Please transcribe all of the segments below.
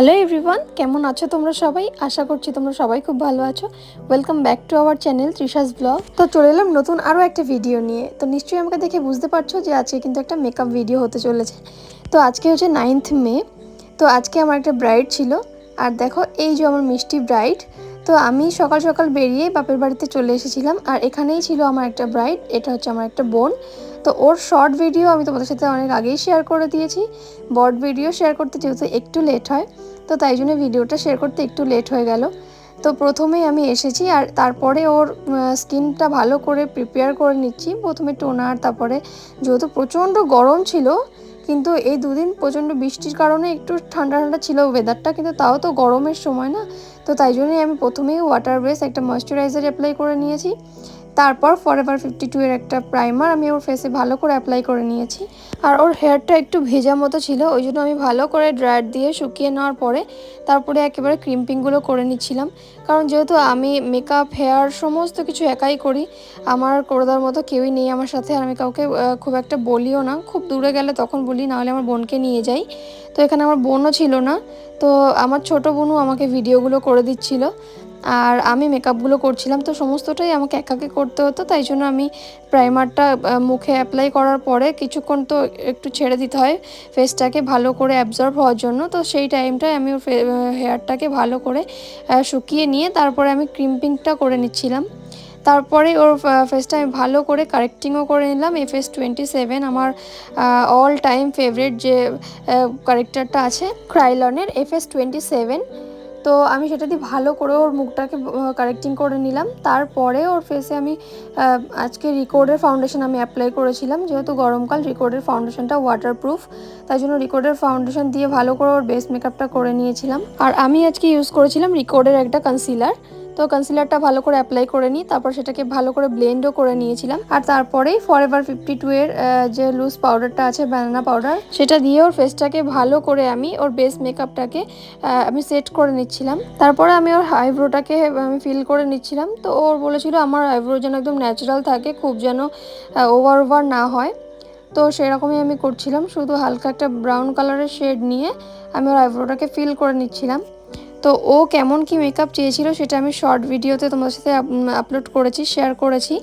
Hello everyone কেমন আছো তোমরা সবাই? আশা করছি তোমরা সবাই খুব ভালো আছো। Welcome back to our channel Trisha's blog তো চলে এলাম নতুন আরও একটা ভিডিও নিয়ে। তো নিশ্চয়ই আমাকে দেখে বুঝতে পারছ যে আজকে কিন্তু একটা মেকআপ ভিডিও হতে চলেছে। তো আজকে হচ্ছে নাইনথ মে তো আজকে আমার একটা ব্রাইড ছিল। আর দেখো, এই যে আমার মিষ্টি ব্রাইড তো আমি সকাল সকাল বেরিয়ে বাপের বাড়িতে চলে এসেছিলাম, আর এখানেই ছিল আমার একটা ব্রাইড এটা হচ্ছে আমার একটা বোন। তো ওর শর্ট ভিডিও আমি তোমাদের সাথে অনেক আগেই শেয়ার করে দিয়েছি। বড ভিডিও শেয়ার করতে যেহেতু একটু লেট হয়, তো তাই জন্য ভিডিওটা শেয়ার করতে একটু লেট হয়ে গেল। তো প্রথমেই আমি এসেছি, আর তারপরে ওর স্কিনটা ভালো করে প্রিপেয়ার করে নিচ্ছি। প্রথমে টোনার তারপরে যেহেতু প্রচণ্ড গরম ছিল, কিন্তু এই দুদিন প্রচণ্ড বৃষ্টির কারণে একটু ঠান্ডা ঠান্ডা ছিল ওয়েদারটা কিন্তু তাও তো গরমের সময় না। তো তাই জন্যই আমি প্রথমেই ওয়াটার বেস একটা ময়শ্চারাইজার অ্যাপ্লাই করে নিয়েছি। তারপর ফরএভার ফিফটি টু এর একটা প্রাইমার আমি ওর ফেসে ভালো করে অ্যাপ্লাই করে নিয়েছি। আর ওর হেয়ারটা একটু ভেজা মতো ছিল, ওই জন্য আমি ভালো করে ড্রায়ার দিয়ে শুকিয়ে নেওয়ার পরে তারপরে একেবারে ক্রিম্পিংগুলো করে নিচ্ছিলাম। কারণ যেহেতু আমি মেকআপ হেয়ার সমস্ত কিছু একাই করি, আমার করে দেওয়ার মতো কেউই নেই আমার সাথে, আর আমি কাউকে খুব একটা বলিও না। খুব দূরে গেলে তখন বলি নাহলে আমার বোনকে নিয়ে যাই। তো এখানে আমার বোনও ছিল না। তো আমার ছোট বোনও আমাকে ভিডিওগুলো করে দিচ্ছিল। আর আমি মেকআপগুলো করছিলাম, তো সমস্তটাই আমাকে একাকে করতে হতো, তাই জন্য আমি প্রাইমারটা মুখে অ্যাপ্লাই করার পরে কিছুক্ষণ তো একটু ছেড়ে দিতে হয় ফেসটাকে ভালো করে অ্যাবজর্ব হওয়ার জন্য, তো সেই টাইমটায় আমি হেয়ারটাকে ভালো করে শুকিয়ে নিয়ে তারপরে আমি ক্রিম্পিংটা করে নিচ্ছিলাম। তারপরে ওর ফেসটা আমি ভালো করে কারেক্টিংও করে নিলাম এফ এস টোয়েন্টি সেভেন আমার অল টাইম ফেভারিট যে কারেক্টারটা আছে ক্রাইলনের এফ এস টোয়েন্টি সেভেন তো আমি সেটা দিয়ে ভালো করে ওর মুখটাকে কারেক্টিং করে নিলাম। তারপরে ওর ফেসে আমি আজকে রিকর্ডের ফাউন্ডেশন আমি অ্যাপ্লাই করেছিলাম, যেহেতু গরমকাল রিকর্ডের ফাউন্ডেশনটা ওয়াটারপ্রুফ তাই জন্য রিকর্ডের ফাউন্ডেশন দিয়ে ভালো করে ওর বেস মেকআপটা করে নিয়েছিলাম। আর আমি আজকে ইউজ করেছিলাম রিকর্ডের একটা কনসিলার তো কনসিলারটা ভালো করে অ্যাপ্লাই করে নিই, তারপর সেটাকে ভালো করে ব্লেন্ডও করে নিয়েছিলাম। আর তারপরেই ফর এভার ফিফটি টু এর যে লুজ পাউডারটা আছে ব্যানানা পাউডার সেটা দিয়ে ওর ফেসটাকে ভালো করে আমি ওর বেস মেকআপটাকে আমি সেট করে নিচ্ছিলাম। তারপরে আমি ওর আইব্রোটাকে আমি ফিল করে নিচ্ছিলাম। তো ওর বলেছিল আমার আইব্রো যেন একদম ন্যাচারাল থাকে, খুব যেন ওভার ওভার না হয়। তো সেরকমই আমি করছিলাম। শুধু হালকা একটা ব্রাউন কালারের শেড নিয়ে আমি ওর আইব্রোটাকে ফিল করে নিচ্ছিলাম। তো ও কেমন কি মেকআপ চেয়েছিল সেটা আমি শর্ট ভিডিওতে তোমাদের সাথে আপলোড করেছি শেয়ার করেছি।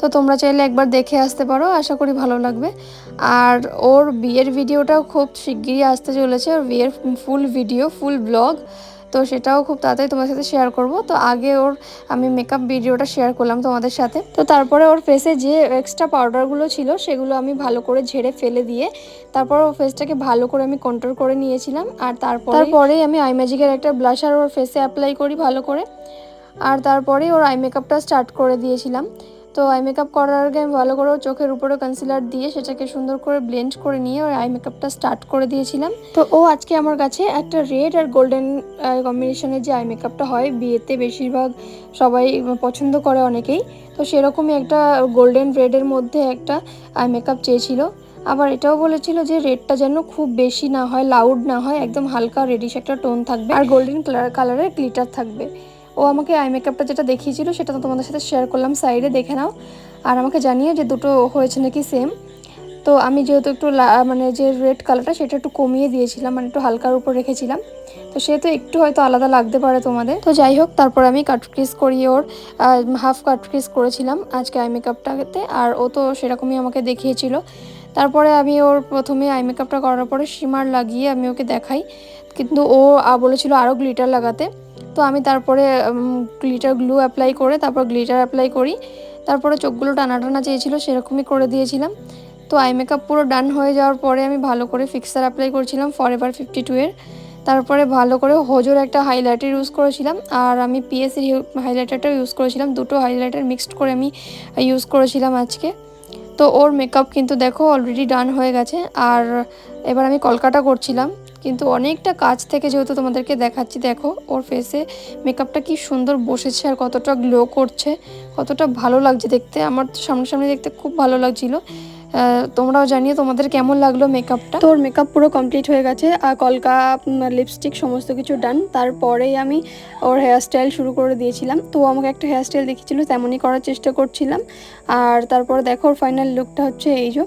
তো তোমরা চাইলে একবার দেখে আসতে পারো, আশা করি ভালো লাগবে। আর ওর বিয়ের ভিডিওটাও খুব শিগগিরই আসতে চলেছে, ওর বিয়ের ফুল ভিডিও ফুল ব্লগ তো সেটাও খুব তাড়াতাড়ি তোমার সাথে শেয়ার করব। তো আগে ওর আমি মেকআপ ভিডিওটা শেয়ার করলাম তোমাদের সাথে। তো তারপরে ওর ফেসে যে এক্সট্রা পাউডারগুলো ছিল সেগুলো আমি ভালো করে ঝেড়ে ফেলে দিয়ে তারপর ওর ফেসটাকে ভালো করে আমি কন্ট্রোল করে নিয়েছিলাম। আর তারপর তারপরেই আমি আই ম্যাজিকের একটা ব্লাশার ওর ফেসে অ্যাপ্লাই করি ভালো করে। আর তারপরেই ওর আই মেকআপটা স্টার্ট করে দিয়েছিলাম। তো আই মেকআপ করার আগে আমি ভালো করে চোখের উপরে কনসিলার দিয়ে সেটাকে সুন্দর করে ব্লেন্ড করে নিয়ে ওই আই মেকআপটা স্টার্ট করে দিয়েছিলাম। তো ও আজকে আমার কাছে একটা রেড আর গোল্ডেন কম্বিনেশনের যে আই মেকআপটা হয়, বিয়েতে বেশিরভাগ সবাই পছন্দ করে অনেকেই। তো সেরকমই একটা গোল্ডেন রেডের মধ্যে একটা আই মেকআপ চেয়েছিল। আবার এটাও বলেছিল যে রেডটা যেন খুব বেশি না হয় লাউড না হয়, একদম হালকা রেডিশ একটা টোন থাকবে। আর গোল্ডেন কালারের গ্লিটার থাকবে। ও আমাকে আই মেকআপটা যেটা দেখিয়েছিল সেটা তো তোমাদের সাথে শেয়ার করলাম সাইডে দেখে নাও। আর আমাকে জানিয়ে যে দুটো হয়েছে নাকি সেম তো আমি যেহেতু একটু মানে যে রেড কালারটা সেটা একটু কমিয়ে দিয়েছিলাম মানে একটু হালকার উপর রেখেছিলাম। তো সেহেতু একটু হয়তো আলাদা লাগতে পারে তোমাদের। তো যাই হোক, তারপর আমি কাট কাটক্রিজ করিয়ে ওর। হাফ কাট কাটক্রিজ করেছিলাম আজকে আই মেকআপটাতে আর ও তো সেরকমই আমাকে দেখিয়েছিল। তারপরে আমি ওর প্রথমে আই মেকআপটা করার পরে সিমার লাগিয়ে আমি ওকে দেখাই। কিন্তু ও বলেছিল আরও গ্লিটার লাগাতে। তো আমি তারপরে গ্লিটার গ্লু অ্যাপ্লাই করে তারপর গ্লিটার অ্যাপ্লাই করি। তারপরে চোখগুলো টানা টানা চেয়েছিল, সেরকমই করে দিয়েছিলাম। তো আই মেকআপ পুরো ডান হয়ে যাওয়ার পরে আমি ভালো করে ফিক্সার অ্যাপ্লাই করছিলাম ফর এভার ফিফটি টু এর। তারপরে ভালো করে হোজোর একটা হাইলাইটার ইউজ করেছিলাম, আর আমি পিএসির হাইলাইটারটাও ইউজ করেছিলাম। দুটো হাইলাইটার মিক্সড করে আমি ইউজ করেছিলাম আজকে। তো ওর মেকআপ কিন্তু দেখো অলরেডি ডান হয়ে গেছে, আর এবার আমি কলকাতা করছিলাম। কিন্তু অনেকটা কাজ থেকে যেহেতু তোমাদেরকে দেখাচ্ছি, দেখো ওর ফেসে মেকআপটা কি সুন্দর বসেছে আর কতটা গ্লো করছে, কতটা ভালো লাগছে দেখতে। আমার সামনাসামনি দেখতে খুব ভালো লাগছিল। তোমরাও জানিয়ে তোমাদের কেমন লাগল মেকআপটা তো ওর মেকআপ পুরো কমপ্লিট হয়ে গেছে আর কলকা লিপস্টিক সমস্ত কিছু ডান তারপরেই আমি ওর হেয়ারস্টাইল শুরু করে দিয়েছিলাম। তো আমাকে একটা হেয়ারস্টাইল দেখিয়েছিল, তেমনই করার চেষ্টা করছিলাম। আর তারপর দেখো ওর ফাইনাল লুকটা হচ্ছে এই যে।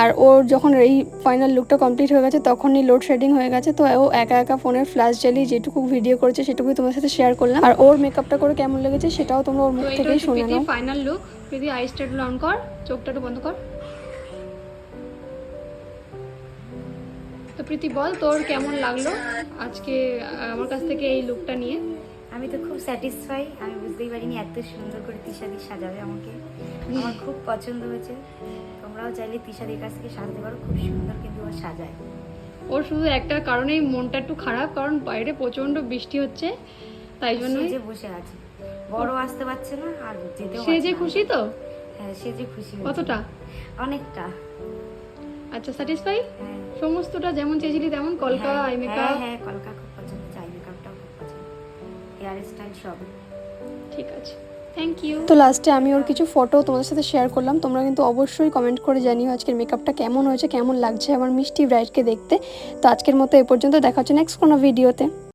আর ওর যখন এই ফাইনাল লুকটা কমপ্লিট হয়ে গেছে তখনই লোড শেডিং হয়ে গেছে তো ও একা একা ফোনের ফ্ল্যাশ জ্বালিয়ে যেটুকু ভিডিও করেছে সেটুকুই তোমার সাথে শেয়ার করলাম। আর ওর মেকআপটা করে কেমন লেগেছে সেটাও তোমরা ওর মুখ থেকেই শুনে নাও। Final look pretty I start on কর চোখটা একটু বন্ধ কর। তো প্রীতি বল তোর কেমন লাগল আজকে আমার কাছ থেকে এই লুকটা নিয়ে? আমি তো খুব স্যাটিসফাই আমি বুঝতেই পারিনি এত সুন্দর করে তিশাদি সাজাবে আমাকে। আমার খুব পছন্দ হয়েছে। তোমরাও চাইলে তিশাদির কাছ থেকে সাজাতে পারো খুব সুন্দর কিন্তু ও সাজায়। ওর শুধু একটা কারণেই মনটা একটু খারাপ কারণ বাইরে প্রচণ্ড বৃষ্টি হচ্ছে তাই জন্য যে বসে আছে বড় আসতে পারছে না আর যেতেও সে যে খুশি তো? হ্যাঁ সে যে খুশি কতটা? অনেকটা। আচ্ছা স্যাটিসফাই? হ্যাঁ। সমস্তটা যেমন চেয়েছিলি তেমন কলকা হ্যাঁ, আই হ্যাঁ মেকআপ? হ্যাঁ কলকা খুব পছন্দ চাই মেকআপটাও খুব পছন্দ। হেয়ার স্টাইল সব। ঠিক আছে। থ্যাংক ইউ তো লাস্টে আমি ওর কিছু ফটো তোমাদের সাথে শেয়ার করলাম। তোমরা কিন্তু অবশ্যই কমেন্ট করে জানিও আজকের মেকআপটা কেমন হয়েছে, কেমন লাগছে আমার মিষ্টি ব্রাইডকে দেখতে। তো আজকের মতো এ পর্যন্ত দেখা হচ্ছে নেক্সট কোনো ভিডিওতে